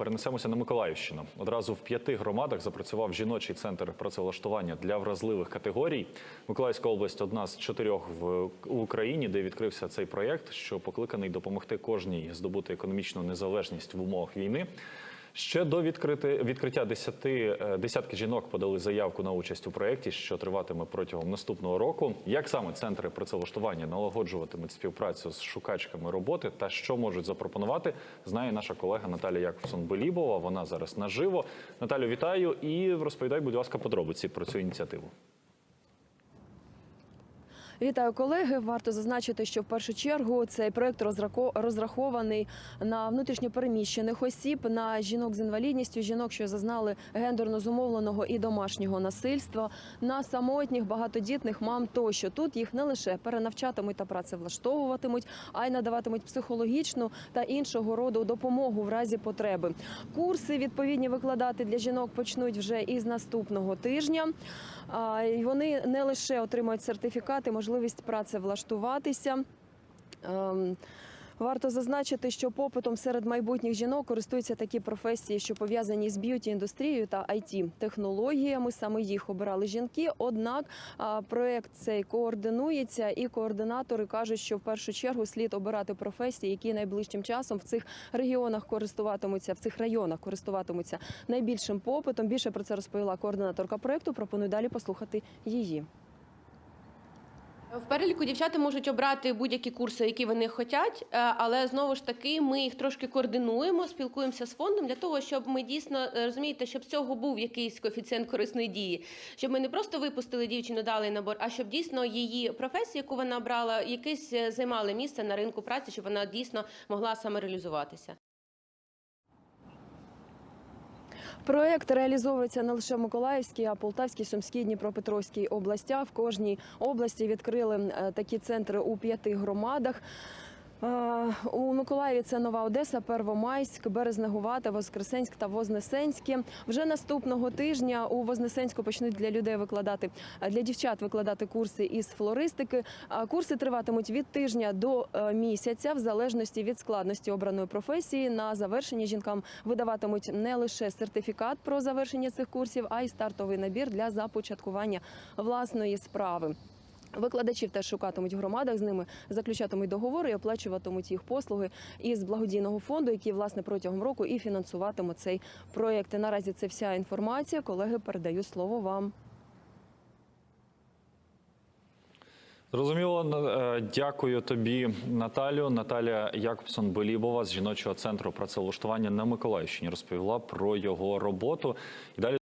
перенесемося на Миколаївщину. Одразу в п'яти громадах запрацював жіночий центр працевлаштування для вразливих категорій. Миколаївська область одна з чотирьох в Україні, де відкрився цей проєкт, що покликаний допомогти кожній здобути економічну незалежність в умовах війни. Ще до відкрити, відкриття десяти, е, десятки жінок подали заявку на участь у проєкті, що триватиме протягом наступного року. Як саме центри працевлаштування налагоджуватимуть співпрацю з шукачками роботи та що можуть запропонувати, знає наша колега Наталія Якобсон Белібова. Вона зараз наживо. Наталю, вітаю і розповідай, будь ласка, подробиці про цю ініціативу. Вітаю колеги. Варто зазначити, що в першу чергу цей проект розрахований на внутрішньопереміщених осіб, на жінок з інвалідністю, жінок, що зазнали гендерно зумовленого і домашнього насильства, на самотніх багатодітних мам. Тощо тут їх не лише перенавчатимуть та працевлаштовуватимуть, а й надаватимуть психологічну та іншого роду допомогу в разі потреби. Курси відповідні викладати для жінок почнуть вже із наступного тижня. Вони не лише отримують сертифікати, можливість працевлаштуватися. Ем, Варто зазначити, що попитом серед майбутніх жінок користуються такі професії, що пов'язані з б'юті індустрією та it технологіями. Саме їх обирали жінки. Однак а, проект цей координується, і координатори кажуть, що в першу чергу слід обирати професії, які найближчим часом в цих регіонах користуватимуться, в цих районах користуватимуться найбільшим попитом. Більше про це розповіла координаторка проекту. Пропоную далі послухати її. В переліку дівчата можуть обрати будь-які курси, які вони хочуть, е, але знову ж таки ми їх трошки координуємо, спілкуємося з фондом для того, щоб ми дійсно е, розумієте, щоб з цього був якийсь коефіцієнт корисної дії, щоб ми не просто випустили дівчину, дали набор, а щоб дійсно її професія, яку вона обрала, якесь е, займали місце на ринку праці, щоб вона дійсно могла самореалізуватися. Проект реалізовується не лише в Миколаївській, а Полтавській, Сумській, Дніпропетровській областях. В кожній області відкрили е, такі центри у п'яти громадах. Е, У Миколаєві це Нова Одеса, Первомайськ, Березнегувата, Воскресенськ та Вознесенське. Вже наступного тижня у Вознесенську почнуть для людей викладати е, для дівчат викладати курси із флористики. А Курси триватимуть від тижня до е, місяця, в залежності від складності обраної професії. На завершення жінкам видаватимуть не лише сертифікат про завершення цих курсів, а й стартовий набір для започаткування власної справи. Викладачів теж шукатимуть в громадах, з ними заключатимуть договори і оплачуватимуть їх послуги із благодійного фонду, який власне протягом року і фінансуватиме цей проєкт. І Наразі це вся інформація. Колеги, передаю слово вам. Зрозуміло, е, дякую тобі, Наталю. Наталя Якобсон Белібова з жіночого центру працевлаштування на Миколаївщині розповіла про його роботу. І далі.